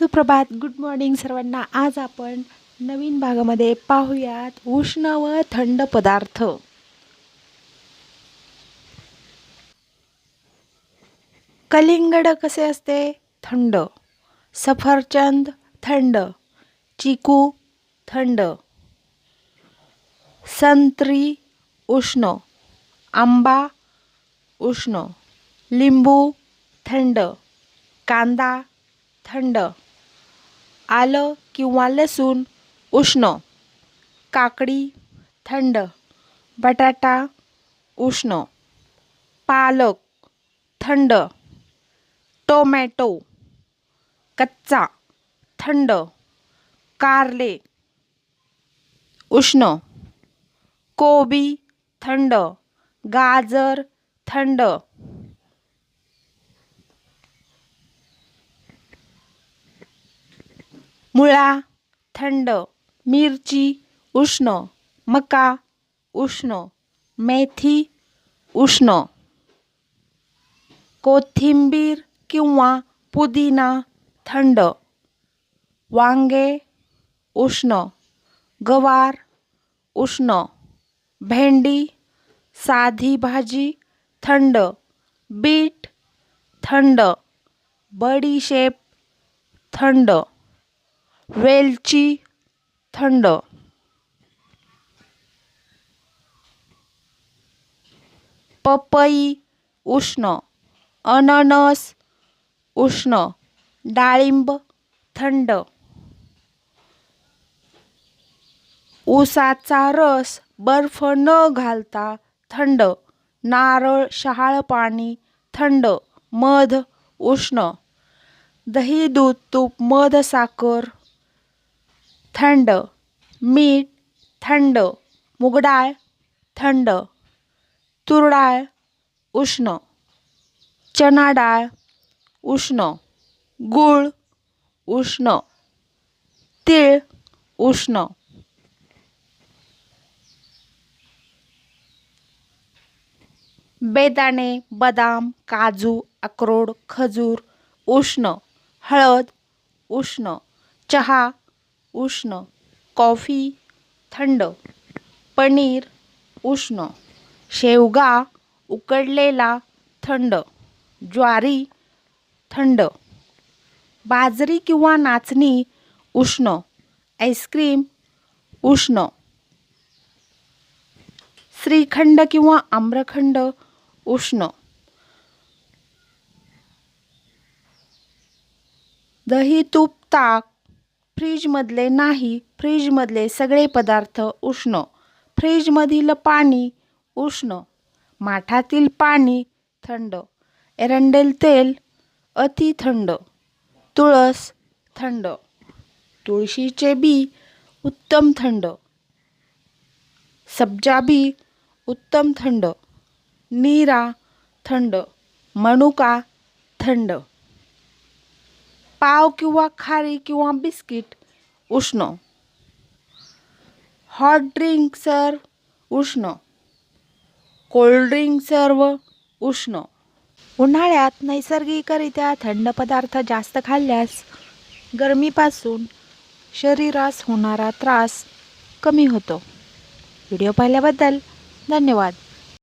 सुप्रभात. Good morning सर्वांना. आज आपण नवीन भागामध्ये पाहूयात उष्ण व थंड पदार्थ. कलिंगड कसे असते? थंड. सफरचंद थंड. चिकू थंड. संत्री उष्ण. आंबा उष्ण. लिंबू थंड. कांदा थंड. आलं किंवा लसूण उष्ण काकडी थंड बटाटा उष्ण पालक थंड टोमॅटो कच्चा थंड कारले उष्ण कोबी थंड गाजर थंड. मुळा थंड मिरची उष्ण मका उष्ण मेथी उष्ण. कोथिंबीर किंवा पुदिना थंड. वांगे उष्ण. गवार उष्ण. भेंडी साधी भाजी थंड. बीट थंड. बडीशेप थंड. वेलची थंड. पपई उष्ण. अननस उष्ण. डाळिंब थंड. ऊसाचा रस बर्फ न घालता थंड. नारळ शहाळ पाणी थंड. मध उष्ण. दही दूध तूप मध साखर थंड मीठ थंड मुगडाळ थंड तुरडाळ उष्ण चणाडाळ उष्ण गूळ उष्ण तीळ उष्ण. बेदाणे बदाम काजू अक्रोड खजूर उष्ण हळद उष्ण चहा उष्ण कॉफी थंड पनीर उष्ण शेवगा उकडलेला थंड ज्वारी थंड. बाजरी किंवा नाचणी उष्ण. आईस्क्रीम उष्ण. श्रीखंड किंवा आम्रखंड उष्ण. दही तूप ताक फ्रीजमधले नाही फ्रीजमधले सगळे पदार्थ उष्ण. फ्रीजमधील पाणी उष्ण. माठातील पाणी थंड. एरंडेल तेल अति थंड. तुळस थंड. तुळशीचे बी उत्तम थंड. सब्जा बी उत्तम थंड. नीरा थंड. मनुका थंड. पाव किंवा खारी किंवा बिस्किट उष्ण. हॉट ड्रिंक सर्व उष्ण. कोल्ड ड्रिंक सर्व उष्ण. उन्हाळ्यात नैसर्गिकरित्या थंड पदार्थ जास्त खाल्ल्यास गरमीपासून शरीरास होणारा त्रास कमी होतो. व्हिडिओ पाहिल्याबद्दल धन्यवाद.